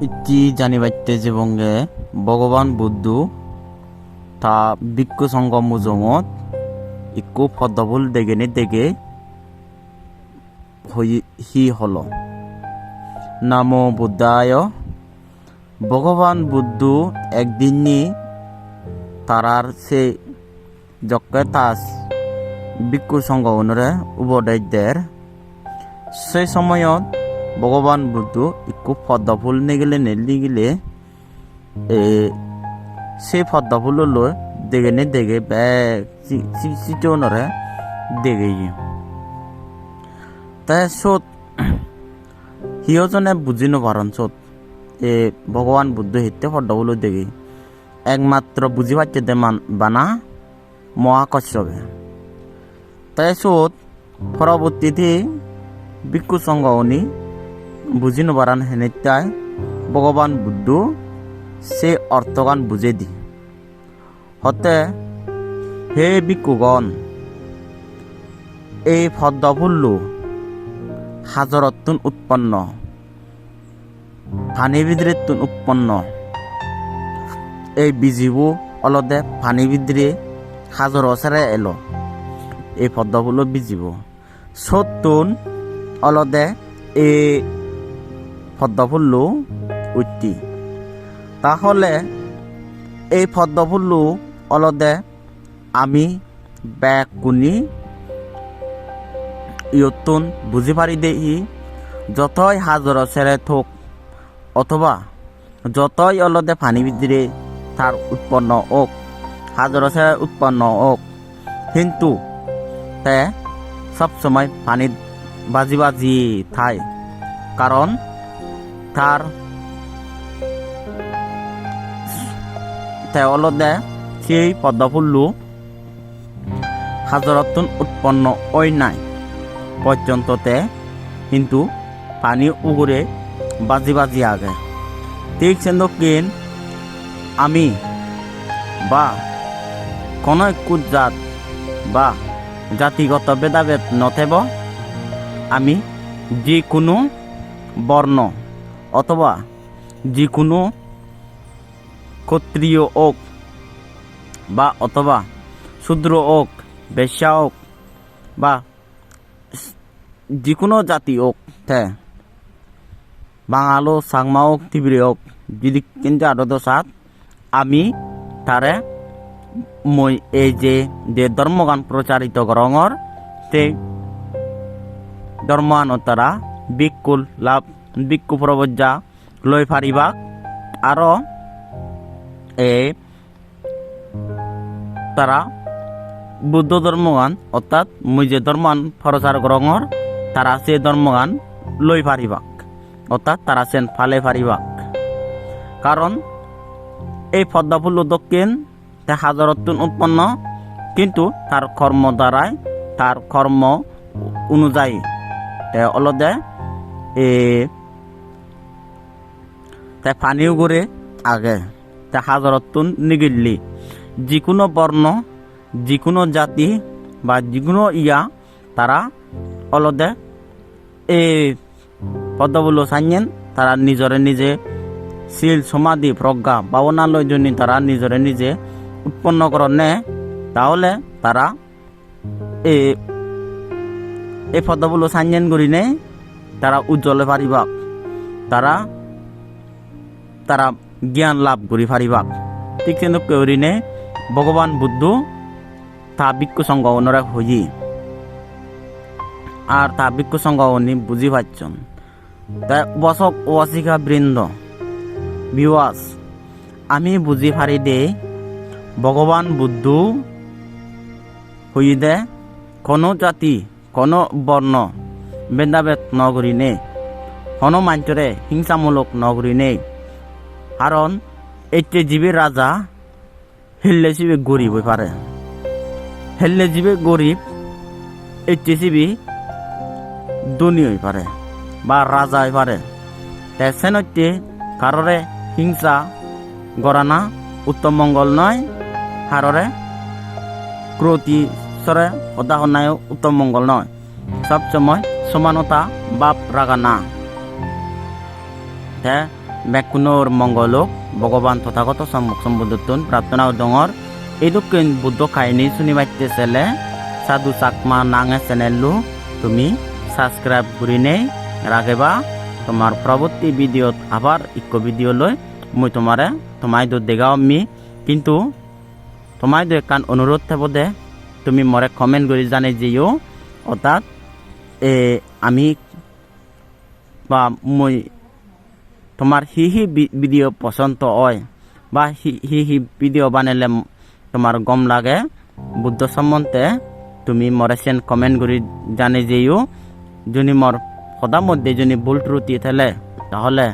ইতি জানিবাইতে যেবঙ্গে ভগবান বুদ্ধ তা বিক্ষু সংঘ মুজঙত ইকু পদ্মফুল দেগেনে দেগে হি হল। নামো বুদ্ধায়, ভগবান বুদ্ধ একদিনই তারার সে যকে তাস বিক্ষু সংঘ অনুরে উপদেশদের সেই সময়ত ভগবান বুদ্ধ একটু পদ্ম ফুল নিগেলে, নেলি গেলে সেই পদ্ম ফুল লৈ দেগে নে দেগে বেগ চিটনরে দেগে তাই চত সিহঁজনে বুজি নপাৰন চত এ ভগৱান বুদ্ধ হিতে পদ্ম ফুল দেগে একমাত্ৰ বুজি পাইছে দে বানা মহাকশ্যপে তাই চত পরবর্তীতে ভিক্ষু সংঘ উনি বুঝি নপারান হেনেতাই ভগবান বুদ্ধ, সে অর্থগান বুঝে দি। হতে, হে ভিক্ষুগণ এই পদ্মফুল্লু হাজরতুন উৎপন্ন পানি বিদ্রেতুন উৎপন্ন। এই বিজিবু অলদে পানি বিদ্রে হাজর অসারে এলো, এই পদ্মফুল্লু বিজিব। সত্তুন অলদে এই পদ্মফুল্লু উঠতি। তাহলে এই পদ্মফুল্লু অলদে আমি ব্যাগ কুনি ইয়তুন বুঝি পারি দেই যতই হাজর ছেড়ে থোক, অথবা যতই অলদে পানি ভিতরে তার উৎপন্ন ওক হাজর ছেড়ে উৎপন্ন ওক কিন্তু তে সবসময় পানিত বাজি বাজি থাই। কারণ তার তেওলদে সেই পদ্মফুল্লু হাজরতুন উৎপন্ন ওই নাই। পর্যন্ততে কিন্তু পানি উগুরে বাজি বাজি আগে। ঠিক সেন্দকিন আমি বা কোনো একটু জাত বা জাতিগত ভেদাভেদ নথেব, আমি যিকোনো বর্ণ অথবা যিকোনো ক্ষত্রিয় ওক বা অথবা শূদ্র ওক, বেশ্যা ওক বা যিকোনো জাতি ওক, তে বাঙালো, চাংমা ওক তিবিরি ওক, যদি কিন্তু আরত সাত আমি তারে মই এই যে যে ধর্মগান প্রচারিত গরঙর তে ধর্মানতারা বিকুল লাভ বিক্ষু প্রবজ্জা, লৈ ফারিবাক আৰু এ তারা বুদ্ধ ধর্মগান অর্থাৎ মুই যে ধর্মান প্রচার গ্রহণর তারা সে ধর্মগান লৈ ফারিবাক অর্থাৎ তারা সেন ফালে ফারিবাক কারণ এই পদ্মফুল দক্ষিণ তে হাজারতুন উৎপন্ন, কিন্তু তার কর্ম দ্বারাই তার কর্ম অনুযায়ী, তে অলদে এ তে পানীও করে আগে। তে হাজারতুন নিগিল্লি। যিকোনো বর্ণ, যিকোনো জাতি বা যিকোনো ইয়া তারা অলদে এই পদ্মবুলো সাইন তারা নিজরে নিজে শিল সমাধি প্রজ্ঞা বাবনালয় জন্য তারা নিজরে নিজে উৎপন্ন করনে। তাহলে তারা এই এই পদ্মবুলো সাইন করিনে তারা উজ্জ্বলে পারিবাক তারা তারা জ্ঞান লাভ করি পারিবাক ঠিক তেনেকৈ কৰিনে ভগৱান বুদ্ধ তা বিক্ষু সংঘ অনুরাগ হই আর তা বিক্ষু সংঘ উনি বুঝি পাচ্ছেন। তাই বসক ওয়াসিকা বৃন্দ, বিওয়াস, আমি বুঝি পারি দে, ভগবান বুদ্ধ হই দে, কোনো জাতি, কোনো বর্ণ ভেদাভেদ নগরিনে, কোনো মাঞ্চরে হিংসামূলক নগরিনে কারণ এইটে জীবের রাজা, হেললে জীবে গরিব হয়ে পারে। হেললে জীবে গরিব এইটে জীবি ধনী হয়ে পারে বা রাজা হয়ে পারে। সেনতে কাররে হিংসা গড়ানা উত্তম মঙ্গল নয় হাররে ক্রোতি সরে অদাহনায় উত্তম মঙ্গল নয়। সবসময় সমানতা বাপ রাগা না। তে বেকুনোর মঙ্গলক, ভগবান তথাগত সম্মুখ সম্বুদ্ধন প্রার্থনা ডঙর এদুকিন বুদ্ধ কাহিনী শুনি পাইতে চেলে, সাধু চাকমা নাঙে চ্যানেলু তুমি সাবস্ক্রাইব করে নেই রাখেবা তোমার পরবর্তী ভিডিওত আবার ইক ভিডিও লই মই তোমারে তোমায় দো দেগাও মি। কিন্তু তোমায় দো একান অনুরোধ থাকব দে, তুমি মরে কমেন্ট করে জানাই যেও অর্থাৎ আমি বা মই তোমার হি হি বি- ভিডিও পছন্দ হয় বা হি হি হি ভিডিও বানালে তোমার গম লাগে। বুদ্ধ সম্বন্ধে তুমি মরে সেন কমেন্ট করে জানে যেও যদি মোর সদা মধ্যে যদি ভুল ত্রুটি থাকলে তাহলে